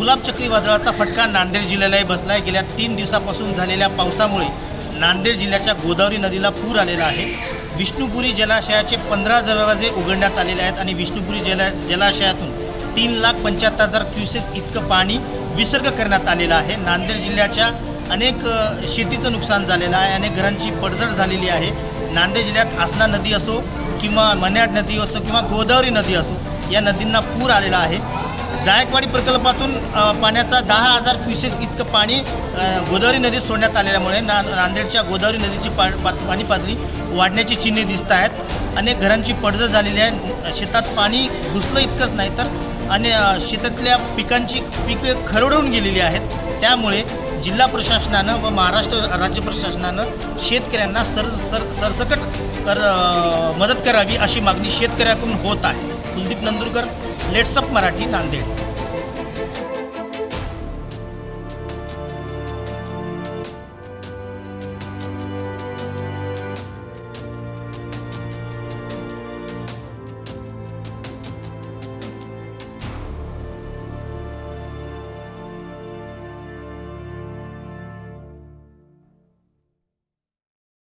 गुलाब चक्रीवादळाचा फटका नांदेड जिल्ह्यालाही बसला आहे गेल्या तीन दिवसापासून झालेल्या पावसामुळे नांदेड जिल्ह्याच्या गोदावरी नदीला पूर आलेला आहे. विष्णुपुरी जलाशयाचे पंधरा दरवाजे उघडण्यात आलेले आहेत आणि विष्णुपुरी जला जलाशयातून तीन लाख पंच्याहत्तर हजार क्युसेस इतकं पाणी विसर्ग करण्यात आलेलं आहे. नांदेड जिल्ह्याच्या अनेक शेतीचं नुकसान झालेलं आहे अनेक घरांची पडझड झालेली आहे. नांदेड जिल्ह्यात आसना नदी असो किंवा मन्याड नदी असो किंवा गोदावरी नदी असो या नदींना पूर आलेला आहे. जायकवाडी प्रकल्पातून पाण्याचा दहा हजार क्युसेस इतकं पाणी गोदावरी नदीत सोडण्यात आलेल्यामुळे ना नांदेडच्या गोदावरी नदीची पा पाणी पातळी वाढण्याची चिन्हे दिसत आहेत. अनेक घरांची पडझड झालेली आहे. शेतात पाणी घुसलं इतकंच नाही तर आणि शेतातल्या पिकांची पिकं खरडून गेलेली आहेत. त्यामुळे जिल्हा प्रशासनानं व महाराष्ट्र राज्य प्रशासनानं शेतकऱ्यांना सर सर सरसकट कर मदत करावी अशी मागणी शेतकऱ्याकडून होत आहे. कुलदीप नंदुरकर लेट्सअप मराठी नांदेड.